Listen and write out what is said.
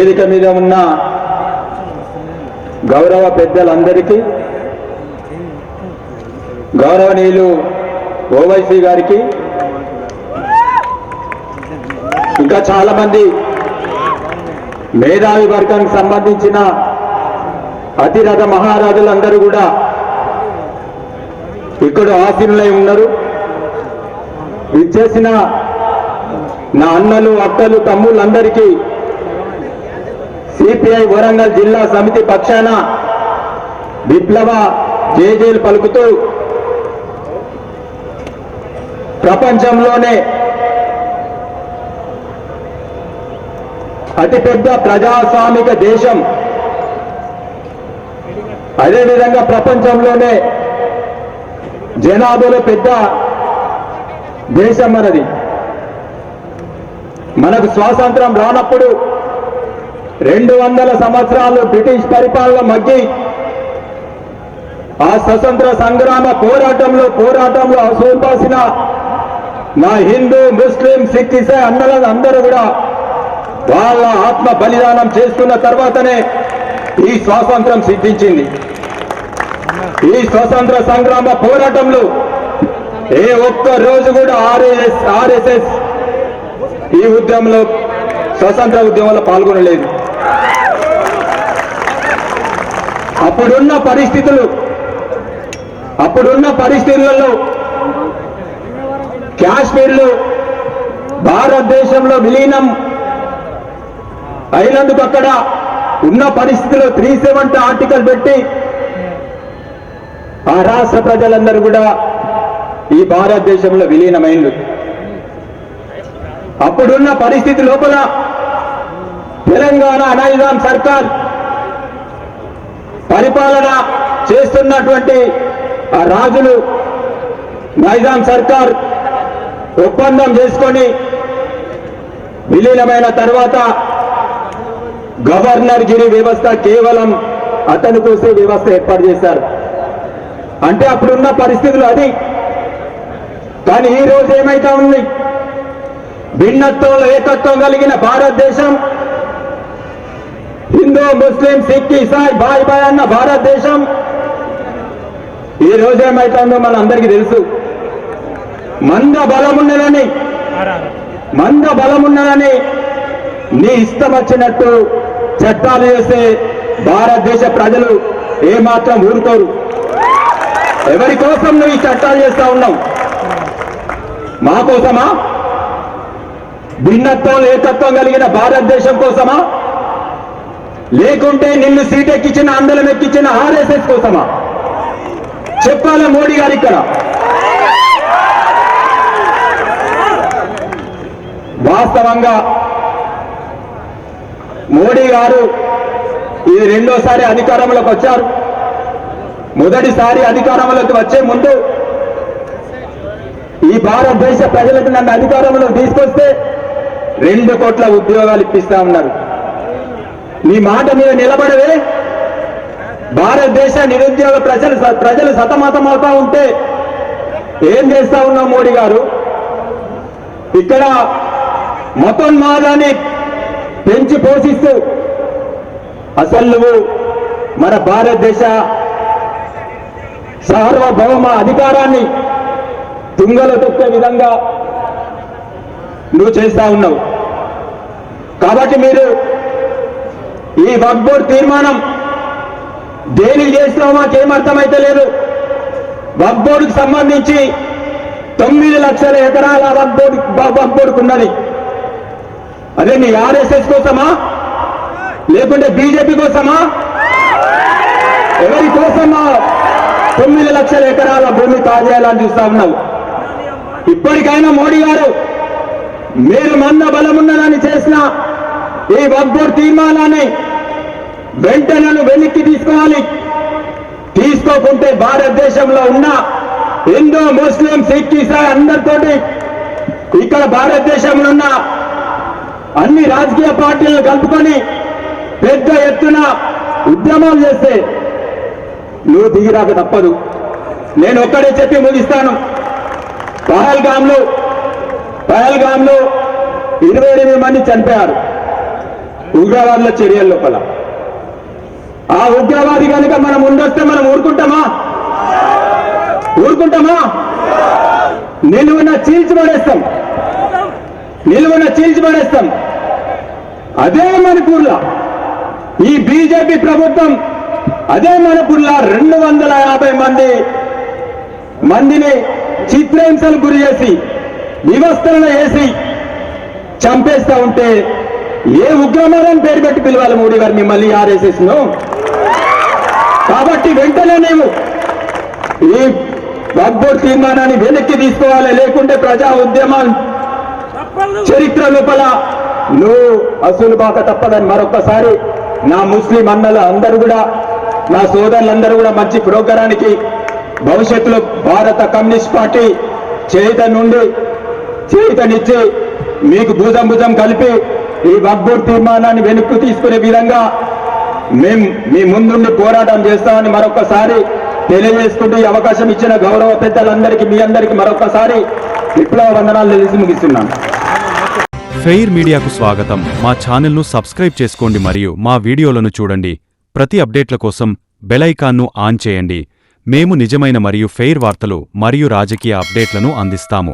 వేదిక మీద ఉన్న గౌరవ పెద్దలందరికీ గౌరవనీయులు ఓవైసీ గారికి ఇంకా చాలా మంది మేధావి వర్గానికి సంబంధించిన అతిరథ మహారాజులందరూ కూడా ఇక్కడ ఆసీనులై ఉన్నారు. ఇచ్చేసిన నా అన్నలు అక్కలు తమ్ముళ్ళందరికీ సిపిఐ వరంగల్ జిల్లా సమితి పక్షాన విప్లవ జేజేలు పలుకుతూ ప్రపంచంలోనే అతిపెద్ద ప్రజాస్వామిక దేశం. అదేవిధంగా ప్రపంచంలోనే జనాభాలో పెద్ద దేశం మనది. మనకు స్వాతంత్రం రానప్పుడు రెండు వందల సంవత్సరాలు బ్రిటిష్ పరిపాలన మగ్గి ఆ స్వతంత్ర సంగ్రామ పోరాటంలో పోరాటంలో అసోపాసిన నా హిందూ ముస్లిం సిక్ ఇసాయి అన్నల అందరూ కూడా వాళ్ళ ఆత్మ బలిదానం చేసుకున్న తర్వాతనే ఈ స్వాతంత్రం సిద్ధించింది. ఈ స్వతంత్ర సంగ్రామ పోరాటంలో ఏ ఒక్క రోజు కూడా ఆర్ఎస్ ఆర్ఎస్ఎస్ ఈ ఉద్యమంలో స్వతంత్ర ఉద్యమంలో పాల్గొనలేదు. అప్పుడున్న పరిస్థితులు అప్పుడున్న పరిస్థితులలో కాశ్మీర్లు భారతదేశంలో విలీనం అయినందుకు అక్కడ ఉన్న పరిస్థితిలో త్రీ సెవెంటీ ఆర్టికల్ పెట్టి ఆ రాష్ట్ర ప్రజలందరూ కూడా ఈ భారతదేశంలో విలీనమైంది అప్పుడున్న పరిస్థితి లోపల తెలంగాణ నైజాం సర్కార్ పరిపాలన చేస్తున్నటువంటి ఆ రాజులు నైజాం సర్కార్ ఒప్పందం చేసుకొని విలీనమైన తర్వాత గవర్నర్ గిరి వ్యవస్థ కేవలం అతని కోసం వ్యవస్థ ఏర్పాటు చేశారు. అంటే అప్పుడున్న పరిస్థితులు అది. కానీ ఈ రోజు ఏమైతా ఉంది? భిన్నత్వంలో ఏకత్వం కలిగిన భారతదేశం హిందూ ముస్లిం సిక్ ఇసాయి బాయ్ బాయ్ అన్న భారతదేశం. ఈ రోజు ఏమైతుందో మన అందరికీ తెలుసు. మంద బలమున్నదని మంద బలమున్నదని నీ ఇష్టం వచ్చినట్టు చట్టాలు చేస్తే భారతదేశ ప్రజలు ఏమాత్రం ఊరుకోరు. ఎవరి కోసం నువ్వు ఈ చట్టాలు చేస్తా ఉన్నావు? మా కోసమా? భిన్నత్వం ఏకత్వం కలిగిన భారతదేశం కోసమా? లేకుంటే నిన్ను సీట్ ఎక్కించిన అందలం ఎక్కించిన ఆర్ఎస్ఎస్ కోసమా? చెప్పాలి మోడీ గారు ఇక్కడ? వాస్తవంగా మోడీ గారు ఇది రెండోసారి అధికారంలోకి వచ్చారు. మొదటిసారి అధికారంలోకి వచ్చే ముందు ఈ భారతదేశ ప్రజలకు నన్ను అధికారంలో తీసుకొస్తే రెండు కోట్ల ఉద్యోగాలు ఇప్పిస్తా ఉన్నారు. నీ మాట మీద నిలబడవే. భారతదేశ నిరుద్యోగ ప్రజలు ప్రజలు సతమతమవుతా ఉంటే ఏం చేస్తా ఉన్నావు మోడీ గారు? ఇక్కడ మతోన్మాదాన్ని పెంచి పోషిస్తూ అసలు నువ్వు మన భారతదేశ సార్వభౌమ అధికారాన్ని తుంగలు తొక్కే విధంగా నువ్వు చేస్తా ఉన్నావు. కాబట్టి మీరు ఈ వక్బోర్డ్ తీర్మానం దేనికి చేసినావు మాకేం అర్థమైతే లేదు వక్బోర్డుకు సంబంధించి తొమ్మిది లక్షల ఎకరాల వక్బోర్డు వక్బోర్డుకు ఉన్నది. అదే నీ ఆర్ఎస్ఎస్ కోసమా? లేకుంటే బీజేపీ కోసమా? ఎవరి కోసమా? తొమ్మిది లక్షల ఎకరాల భూమి కాజేయాలని చూస్తా ఉన్నావు ఇప్పటికైనా మోడీ గారు మీరు మంద బలమున్నదని చేసిన ఈ వక్బోర్డ్ తీర్మానాన్ని వెంటనే వెనక్కి తీసుకోవాలి. తీసుకోకుంటే భారతదేశంలో ఉన్న హిందూ ముస్లిం సిక్ ఇసాయి అందరితోటి ఇక్కడ భారతదేశంలో ఉన్న అన్ని రాజకీయ పార్టీలను కలుపుకొని పెద్ద ఎత్తున ఉద్యమాలు చేస్తే నువ్వు దిగిరాక తప్పదు. నేను ఒక్కడే చెప్పి ముగిస్తాను. పహల్గామ్లో పహల్గామ్లో ఇరవై ఎనిమిది మంది చనిపోయారు. ఉగ్రవాదుల చర్యల లోపల. ఆ ఉగ్రవాది కనుక మనం ఉండొస్తే మనం ఊరుకుంటామా? ఊరుకుంటామా? నిలువున చీల్చి పడేస్తాం. నిలువున చీల్చి పడేస్తాం. అదే మణిపూర్లా. ఈ బీజేపీ ప్రభుత్వం అదే మణిపూర్లా రెండు వందల యాభై మంది మందిని చిత్రహింసలు గురి చేసి వివస్థలను వేసి చంపేస్తా ఉంటే ఏ ఉగ్రవాదం పేరు పెట్టి పిలవాలి మోడీ గారు మిమ్మల్ని ఆర్ఎస్ఎస్ను కాబట్టి వెంటనే నీవు ఈ వక్బోర్డ్ తీర్మానాన్ని వెనక్కి తీసుకోవాలి. లేకుంటే ప్రజా ఉద్యమం చరిత్ర లోపల నువ్వు అసలు బాక తప్పదని మరొకసారి నా ముస్లిం అన్నల అందరూ కూడా నా సోదరులందరూ కూడా మంచి ప్రోగ్రానికి భవిష్యత్తులో భారత కమ్యూనిస్ట్ పార్టీ చేత నుండి చేతనిచ్చి మీకు భుజం భుజం కలిపి ఈ వక్బోర్డ్ తీర్మానాన్ని వెనక్కు తీసుకునే విధంగా మేం మీ ముందుండి పోరాటం చేస్తామని మరొకసారి తెలియజేసుకుంటూ ఈ అవకాశం ఇచ్చిన గౌరవ పెద్దలందరికీ మీ అందరికీ మరొకసారి విప్లవ వందనాలు తెలిసి ముగిస్తున్నాను. ఫెయిర్ మీడియాకు స్వాగతం. మా ఛానల్ను సబ్స్క్రైబ్ చేసుకోండి మరియు మా వీడియోలను చూడండి. ప్రతి అప్డేట్ల కోసం బెలైకాన్ను ఆన్ చేయండి. మేము నిజమైన మరియు ఫెయిర్ వార్తలు మరియు రాజకీయ అప్డేట్లను అందిస్తాము.